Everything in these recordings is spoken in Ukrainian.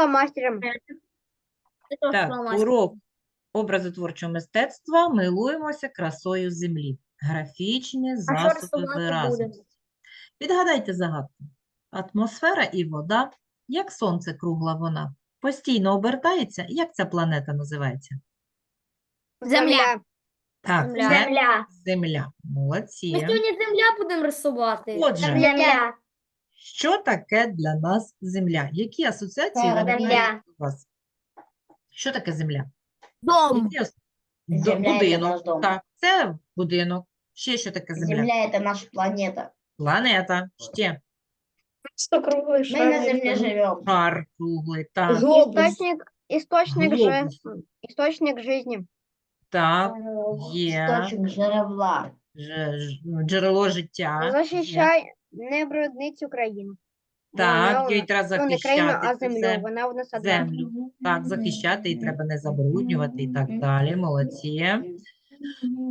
мастером. Так, урок образотворчого мистецтва милуємося красою землі. Графічні засоби рисувати виразності. Відгадайте загадку. Атмосфера і вода, як сонце кругла вона, постійно обертається. Як ця планета називається? Земля. Так, Земля. це Земля. Земля. Молодці. Ми сьогодні земля будемо рисувати. Отже, Земля. що таке для нас земля? Які асоціації Земля. виникають у вас? Що таке земля? Дом. Які ас- До- Земля це будинок. наш дом. Так, це будинок. Ще що таке земля? Земля это наша планета. Планета. Ще Что круглый Мы на Земле живем. шар круглий. Так, Глобус. Источник, источник, же, Глобус. источник жизни. так. Є. Источник жеребла. Ж- ж- Джерело життя. є. Защищай, не бруднить Україну. Так, вона їй треба Ну, не країну, а захищати землю. це Вона у нас одна. землю. Так, захищати і треба не забруднювати і так далі. Молодці.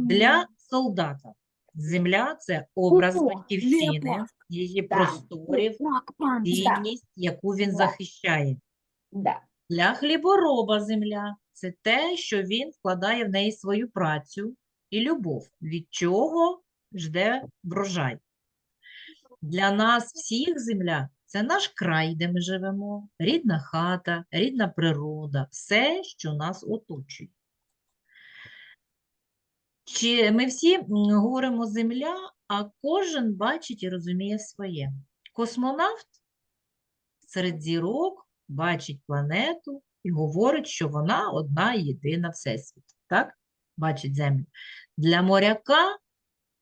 Для солдата земля це образ батьківщини, її Так. просторів, цінність, яку він Да. захищає. Да. Для хлібороба земля це те, що він вкладає в неї свою працю і любов, від чого жде врожай. Для нас всіх земля це наш край, де ми живемо, рідна хата, рідна природа, все, що нас оточує. Чи ми всі говоримо земля, а кожен бачить і розуміє своє. Космонавт серед зірок бачить планету і говорить, що вона одна єдина всесвіті. Так? Бачить землю. Для моряка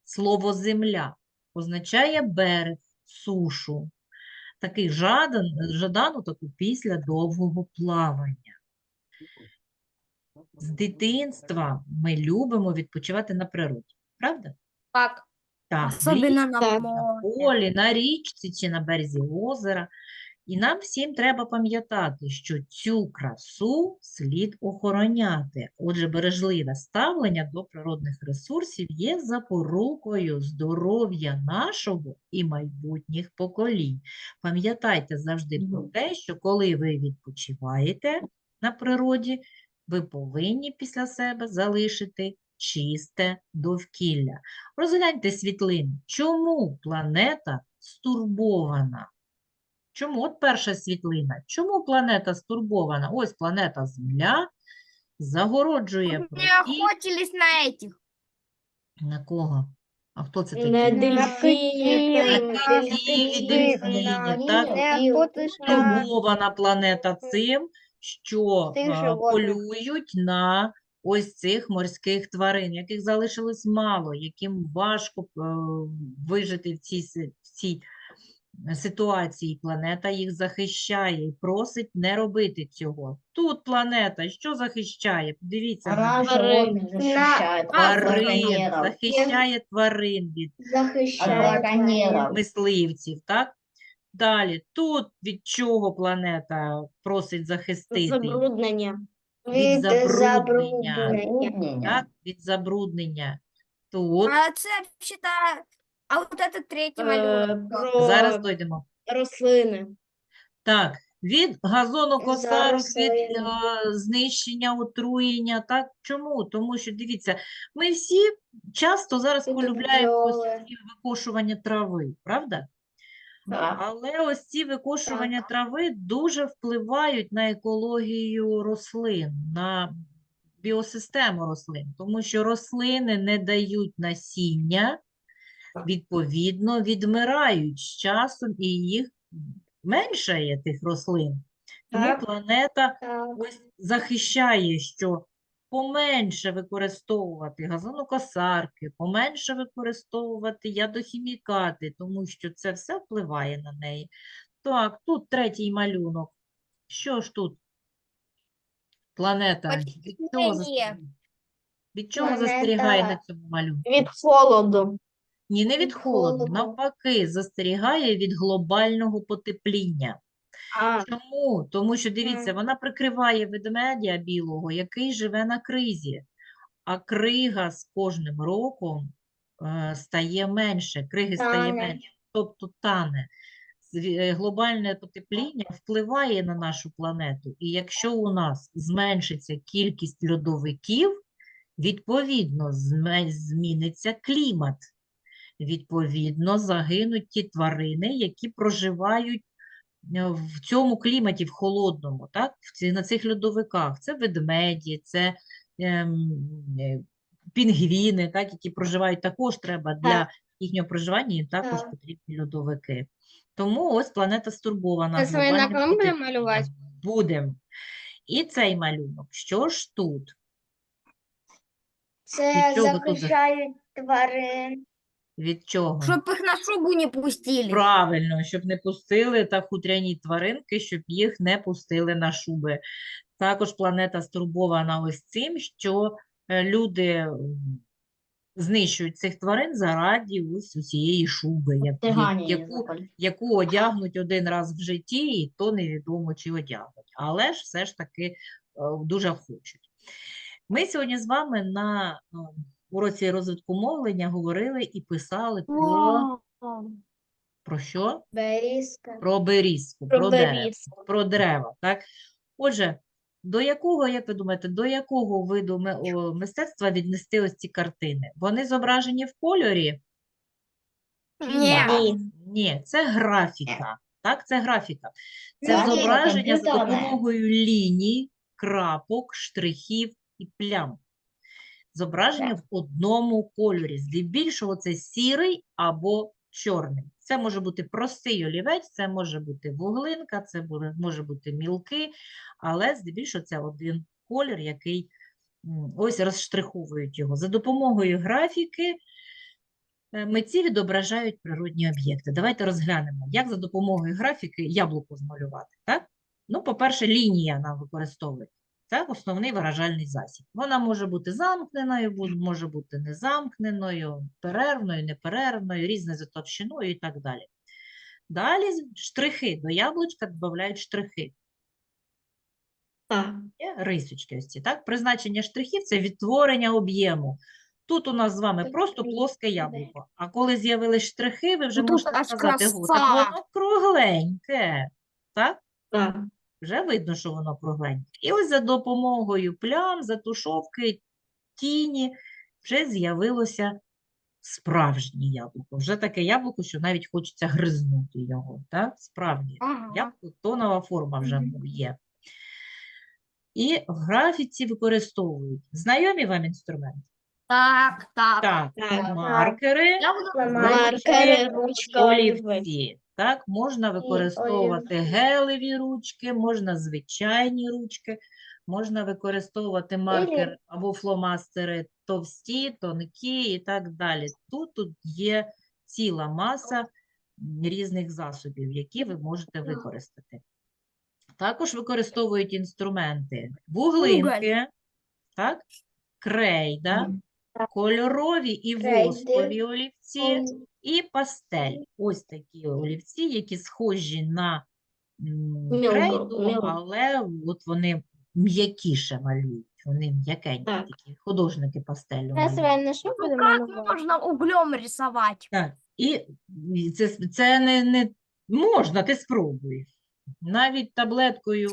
слово земля означає берег, сушу. Такий жадан, жадану таку після довгого плавання. З дитинства ми любимо відпочивати на природі, правда? Так. Так, в Особливо на полі, на річці чи на березі озера. І нам всім треба пам'ятати, що цю красу слід охороняти. Отже, бережливе ставлення до природних ресурсів є запорукою здоров'я нашого і майбутніх поколінь. Пам'ятайте завжди про те, що коли ви відпочиваєте на природі, ви повинні після себе залишити чисте довкілля. Розгляньте світлини. Чому планета стурбована? Чому? От перша світлина. Чому планета стурбована? Ось планета Земля загороджує Не прохід. охотились на этих. На кого? А хто це такі? На дельфины, дельфины, Красиві дельфини, так? Не охотись на Стурбована планета цим, що Цих а, животних. полюють на ось цих морських тварин, яких залишилось мало, яким важко е, вижити в цій, си- в цій ситуації. Планета їх захищає і просить не робити цього. Тут планета що захищає? Подивіться, животных защищает от тварин, захищає тварин від захищає мисливців, так? Далі, тут від чого планета просить захистити? забруднення. Від забруднення. Забруднення. Так? Від забруднення. Тут, А це вообще-то... А вот этот третий малюнок. зараз дойдемо. рослини. Так, від газонокосарок, від рослин. е, знищення, отруєння, так? Чому? Тому що, дивіться, ми всі часто зараз Від полюбляємо ось бджоли. ці викошування трави, правда? Да. Але ось ці викошування трави дуже впливають на екологію рослин, на біосистему рослин, тому що рослини не дають насіння, відповідно, відмирають з часом і їх меншає тих рослин. Тому Так. планета Так. ось захищає, що поменше використовувати газонокосарки, поменше використовувати ядохімікати, тому що це все впливає на неї. Так, тут третій малюнок. Що ж тут? Планета. Від чого, застерігає? від чого Планета- застерігає на цьому малюнку? Від холоду. Ні, не від холоду, навпаки, застерігає від глобального потепління. А, Чому? Тому що, дивіться, вона прикриває ведмедя білого, який живе на кризі, а крига з кожним роком е, стає менше, криги стає менше, тобто тане. е, глобальне потепління впливає на нашу планету. І якщо у нас зменшиться кількість льодовиків, відповідно зміниться клімат. Відповідно, загинуть ті тварини, які проживають е, в цьому кліматі, в холодному, так? в ці- на цих льодовиках. Це ведмеді, це ем, е, пінгвіни, так? які проживають також треба для Так. їхнього проживання, їм також Так. потрібні льодовики. Тому ось планета стурбована. Це своє на глобальним будемо малювати? Будемо. І цей малюнок. Що ж тут? Це захищають тварин. Від чого? Чтоб их на шубу не пустили. Правильно, щоб не пустили та хутряні тваринки, щоб їх не пустили на шуби. Також планета стурбована ось цим, що е, люди знищують цих тварин заради ось усієї шуби, як- я- Тигання є яку, яку одягнуть один раз в житті, і то невідомо, чи одягнуть. Але ж все ж таки е, дуже хочуть. Ми сьогодні з вами на е, уроці розвитку мовлення говорили і писали про, про що? Берізка. Про берізку, Про про дерево, берізку. про дерева, так? Отже, до якого, як ви думаєте, до якого виду мистецтва віднести ось ці картини? Вони зображені в кольорі? Ні. Ні, це графіка. Так, це графіка. Це зображення за допомогою ліній, крапок, штрихів і плям. Зображення в одному кольорі. Здебільшого це сірий або чорний. Це може бути простий олівець, це може бути вуглинка, це може бути мілки, але здебільшого це один колір, який ось розштриховують його. За допомогою графіки е, митці відображають природні об'єкти. Давайте розглянемо, як за допомогою графіки яблуко змалювати. Так? Ну, по-перше, лінія нам використовується. Це основний виражальний засіб. Вона може бути замкненою, може бути незамкненою, перервною, неперервною, різне за товщиною і так далі. Далі штрихи. До яблучка додають штрихи. Є рисочки ось ці, так? Призначення штрихів – це відтворення об'єму. Тут у нас з вами просто плоске яблуко. А коли з'явились штрихи, ви вже тут можете сказати, «Го, так воно кругленьке. Так? Так. Вже видно, що воно кругленьке. І ось за допомогою плям, затушовки, тіні вже з'явилося справжнє яблуко. Вже таке яблуко, що навіть хочеться гризнути його. Так? Справді. Ага. Яблуко, тонова форма вже є. І в графіці використовують знайомі вам інструменти? Так, так. Так, Так. маркери, Маркери, ручка, олівець. олівці. Так, можна використовувати гелеві ручки, можна звичайні ручки, можна використовувати маркер або фломастери товсті, тонкі і так далі. Тут, тут є ціла маса різних засобів, які ви можете використати. Також використовують інструменти. Вуглинки, так, крейда. Кольорові і воскові олівці, і пастель. Ось такі олівці, які схожі на крейду, але от вони м'якіше малюють. Вони м'якенькі Так. такі, художники пастелю малюють. Ну, как углем рисовать? Так, і це, це не, не можна, ти спробуй. Навіть таблеткою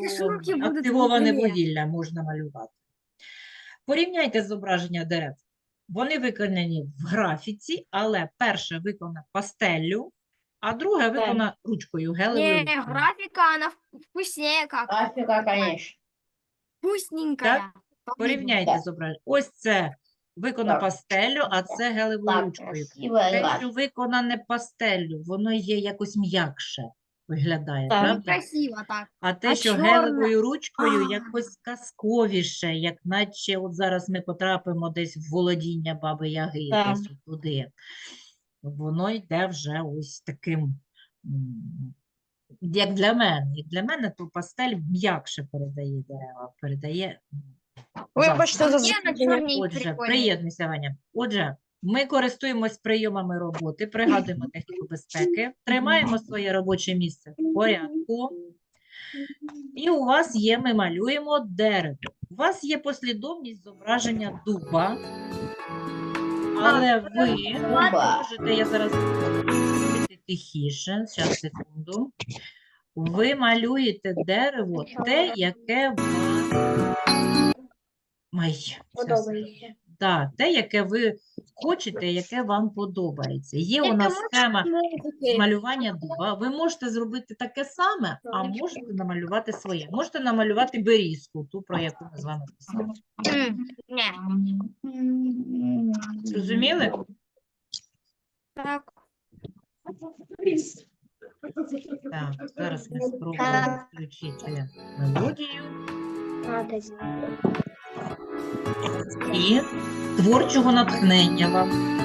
активоване вугілля можна малювати. Порівняйте зображення дерев. Вони виконані в графіці, але перше виконано пастеллю, а друге виконано ручкою, гелевою Не, ручкою. графика, она в- вкуснее как. Графіка, конечно. Вкусненькая. Порівняйте Так. зображення. Ось це виконано Так. пастеллю, а це гелевою Так, ручкою. красива Те, графіка. що виконане пастеллю, воно є якось м'якше виглядає, Так. правда? Красиво так. А те, А що чорне? гелевою ручкою А. якось казковіше, як наче от зараз ми потрапимо десь в володіння Баби Яги, Так. десь туди. Воно йде вже ось таким, як для мене. Як для мене, то пастель м'якше передає дерева, передає Вибачте за Отже, приєднуйся, Ваня. Отже, ми користуємось прийомами роботи, пригадуємо техніку безпеки, тримаємо своє робоче місце в порядку. І у вас є, ми малюємо дерево. У вас є послідовність зображення дуба, але ви можете, я зараз тихіше, зараз секунду. Ви малюєте дерево, те, яке вам. Подобається. Да, те, яке ви хочете, яке вам подобається. Є у нас схема малювання дуба. Ви можете зробити таке саме, а можете намалювати своє. Можете намалювати берізку, ту, про яку ми з вами писали. Зрозуміли? Так. Так, зараз ми спробуємо включити мелодію і творчого натхнення вам.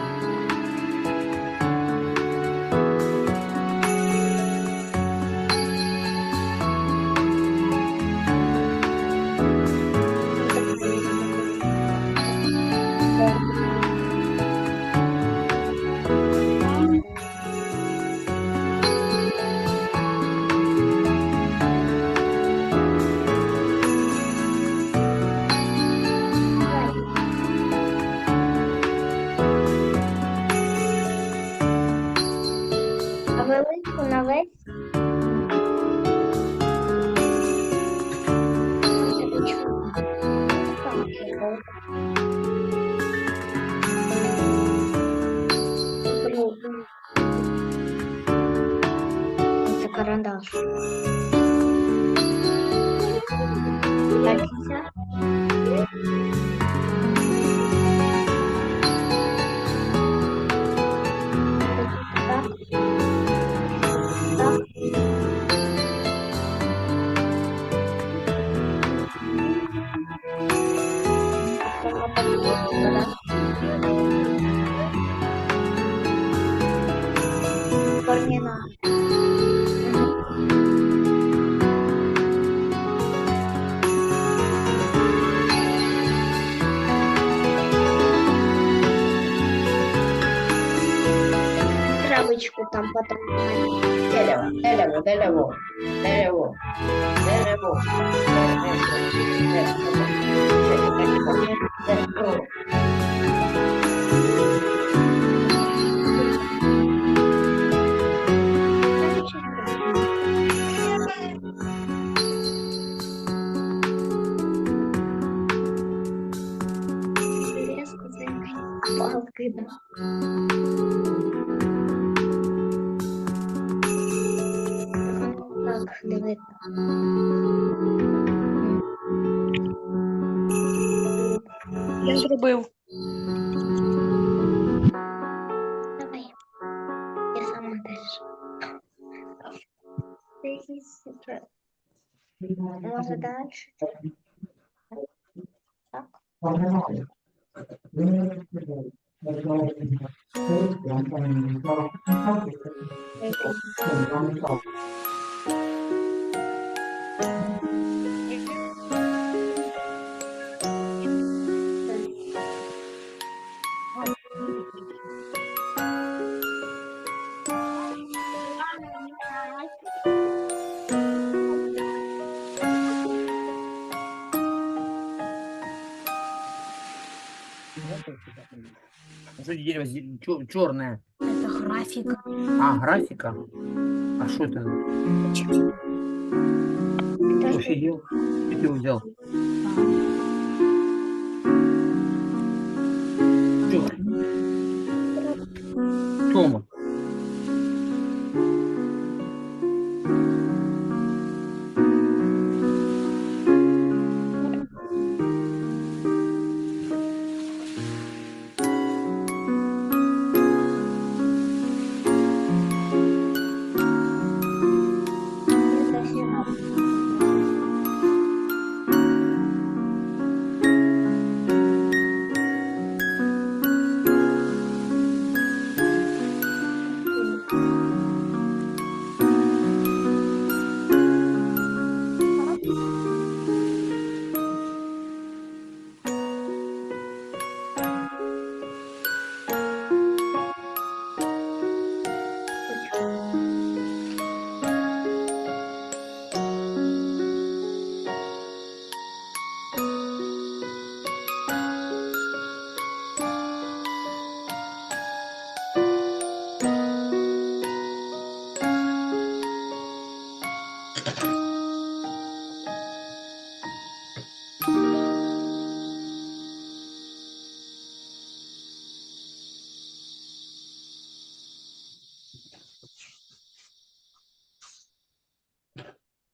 Thank you. Травочку там потом. Дерево, дерево, дерево, дерево, дерево, дерево, дерево. Палки, Може далі? Так. Что дерево черное? Это график. А, графика? А что это? Кто сидел? Ты взял? Чё? Тома.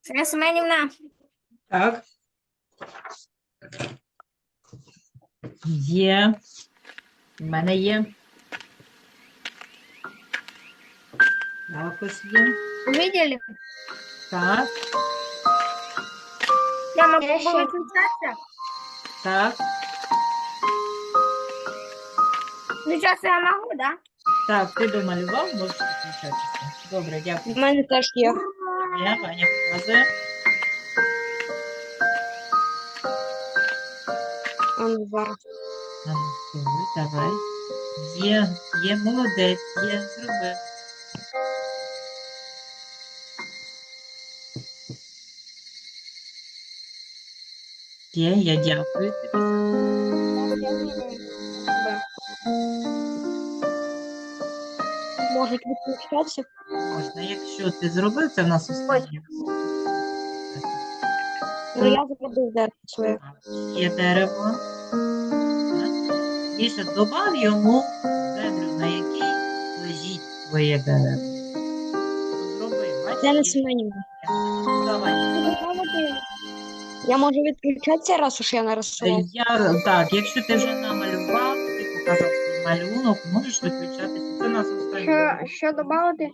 Сергія Семенівна. Так. Є. У мене є. Також є. Виділи? Так. Я можу Я ще- виключатися? Так. Я можу, да? так, ти домалював, можеш включатися. Добре, дякую. В мене теж є. Є, Ваня показує. А ну, зараз. А ну, спробуй, давай. Є, є, молодець, є, зробив. Є, я дякую тобі. Можуть відключатися. Можна, якщо ти зробив, це в нас останнє. Ну я зробив дерево своє. Є дерево. Так. Міша, добав йому землю, на якій лежить твоє дерево. Зроби, бачиш? Це не Давай. Я можу відключатися, раз уж я нарисував. Я, так, якщо ти вже намалював, ти показав свій малюнок, можеш виключатися. Нас останнє Що, що додати?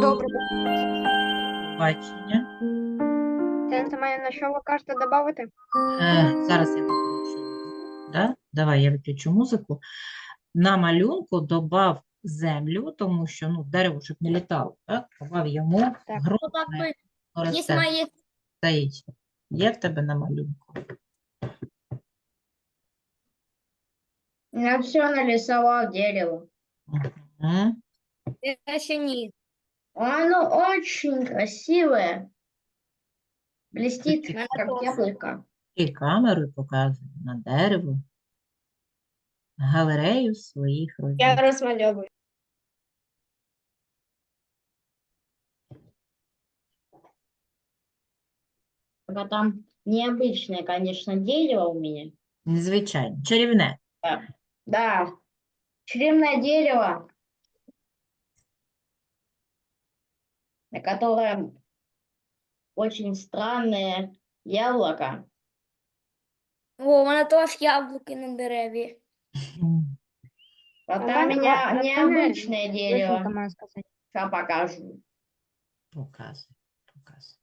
Добре. бачення. Це має на що ви кажете додати? Е, зараз я виключу. Да? Давай я виключу музику. На малюнку добав землю, тому що ну, дерево щоб не літало. Так? Добав йому Так. ґрунт, как бы, якому есть мои... Стоїть. Є в тебе на малюнку? Я все нарисовал дерево. Мгм. Я еще не... Оно очень красивое. Блестит, Таких как яблоко. І камерою показує на дерево галерею своїх робіт. Я розмальовую. Только там необычное, конечно, дерево у меня. Незвичайно. Чарівне. Да, чревное дерево, на котором очень странное яблоко. О, вона теж яблуки на дереві. Мгм. А А там у можно- меня а- а необычное Вишенка дерево. має сказати. Сейчас покажу. Показуй, показуй.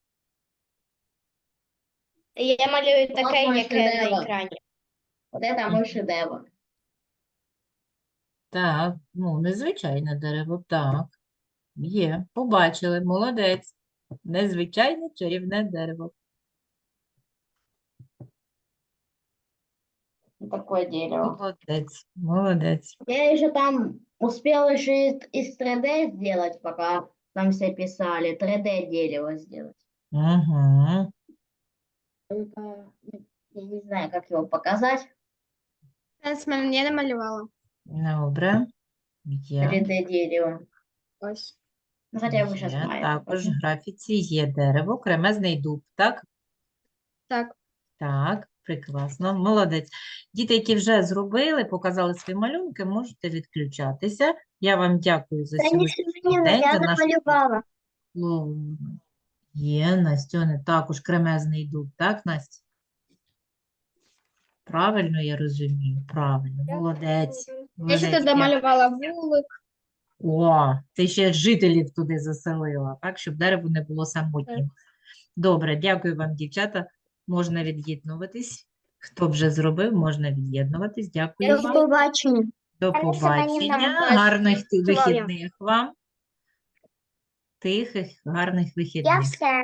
Я малюю Вот таке, мой яке на шедевр. екрані. Вот это мой шедевр. Так, ну, незвичайне дерево, так. Є, побачили, молодець. Незвичайне чарівне дерево. Такое дерево. Молодець, молодець. Я еще там успел еще из, из 3D сделать, пока там все писали. 3D дерево сделать. Угу. Только я не знаю, как его показать. Я не малювала. Добре. Є. 3D дерево. Ось. Ну, бы сейчас Є. маю. Також в графіці є дерево, кремезний дуб, так? Так. Так, прекрасно, молодець. Діти, які вже зробили, показали свої малюнки, можете відключатися. Я вам дякую за сьогоднішній день, за нашу намалювала. О, Є, Настюне, також кремезний дуб, так, Настя? Правильно я розумію, правильно, молодець. Я ще туди малювала вулик. О, ти ще жителів туди заселила, так, щоб дерево не було самотнім. Добре, дякую вам, дівчата. Можна від'єднуватись. Хто вже зробив, можна від'єднуватись. Дякую вам. побачення. До побачення. Гарних вихідних вам. Тихих, гарних вихідних. все.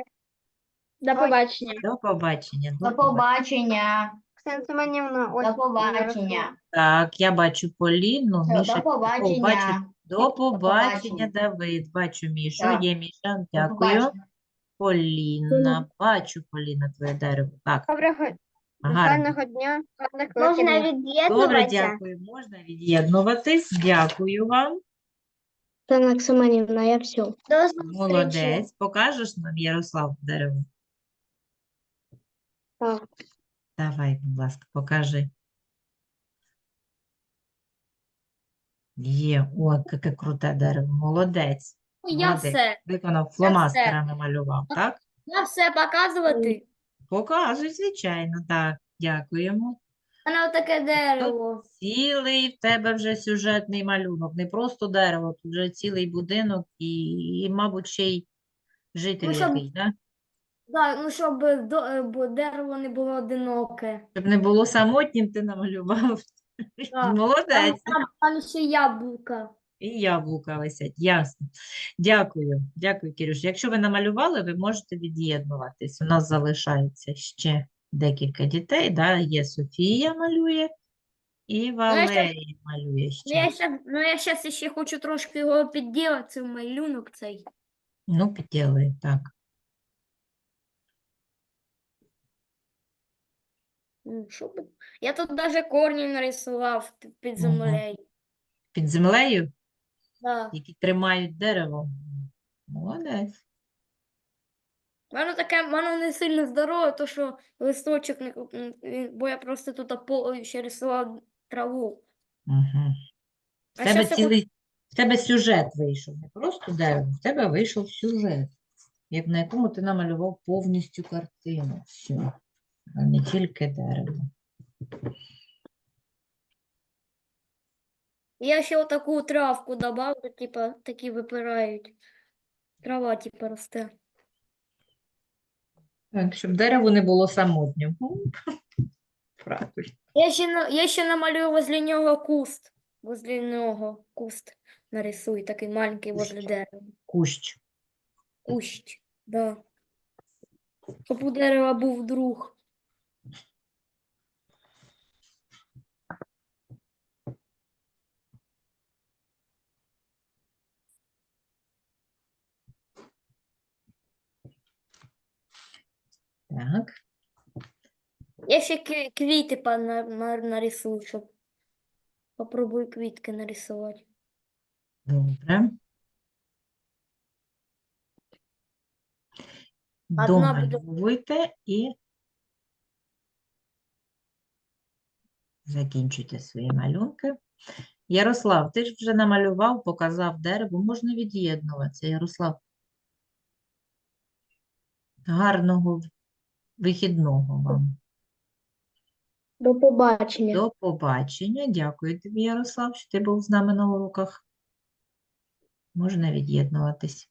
До побачення. До побачення. До До побачення. Оксана ось До побачення. Так, я бачу Поліну, Все, Міша, До побачення. побачу. До побачення, побачення. Давид. Бачу Мішу. Так. Є Міша. Дякую. побачення. Поліна. Бачу, Поліна, твоє дерево. Так, Доброго, гарно. гарного дня, гарних Можна вихідних. Добре, від'єднуватися? дякую. Можна від'єднуватись. Дякую вам. Оксана Семенівна, я все. До зустрічі. Молодець. Покажеш нам, Ярослав, дерево? Так. Давай, будь ласка, покажи. Є, о, яке круте дерево. Молодець. Ну, Я Молодець. все. Виконав фломастерами малював, так? Я все показувати. Показуй, звичайно, так. Дякуємо. Мене таке дерево. Цілий в тебе вже сюжетний малюнок, не просто дерево, тут вже цілий будинок і, і мабуть, ще й житель Ну, щоб- який, да? Да, ну щоб до- е, бо дерево не було одиноке. Щоб не було самотнім, ти намалював. Так. Там, Молодець. там, там ще яблука. І яблука висять, ясно. Дякую, дякую, Кирюш. Якщо ви намалювали, ви можете від'єднуватись. У нас залишається ще декілька дітей. Да? Є Софія малює і я щас- Валерія малює Ну я ще. ну я щас ще хочу трошки його підділати, цей малюнок цей. Ну, підділай, так. Що Я тут навіть корні нарисував т- під Мгм. землею. Під землею, Да. які тримають дерево. Молодець. Воно таке, воно не сильно здорове, то що листочок не м, бо я просто тут по ще рисував траву. Угу. В А тебе щас я цілий, в тебе сюжет вийшов, не просто дерево, в тебе вийшов сюжет, як на якому ти намалював повністю картину. Всю, а не тільки дерево. Я ще отаку травку добавлю, типа такі випирають. Трава, типа, росте. Так, щоб дерево не було самотнім. Ну, Правильно. Я ще, на- я ще намалюю возле нього куст. Возле нього куст нарисую, такий маленький возле дерева. Кущ. Кущ, да. Щоб у дерева був друг. Так. Я ще кві- квіти па- на- на- нарисую, щоб попробую квітки нарисувати. Добре. Одна буде- і закінчуйте свої малюнки. Ярослав, ти ж вже намалював, показав дерево, можна від'єднуватися, Ярослав. Гарного вихідного вам. До побачення. До побачення. Дякую тобі, Ярослав, що ти був з нами на уроках. Можна від'єднуватись.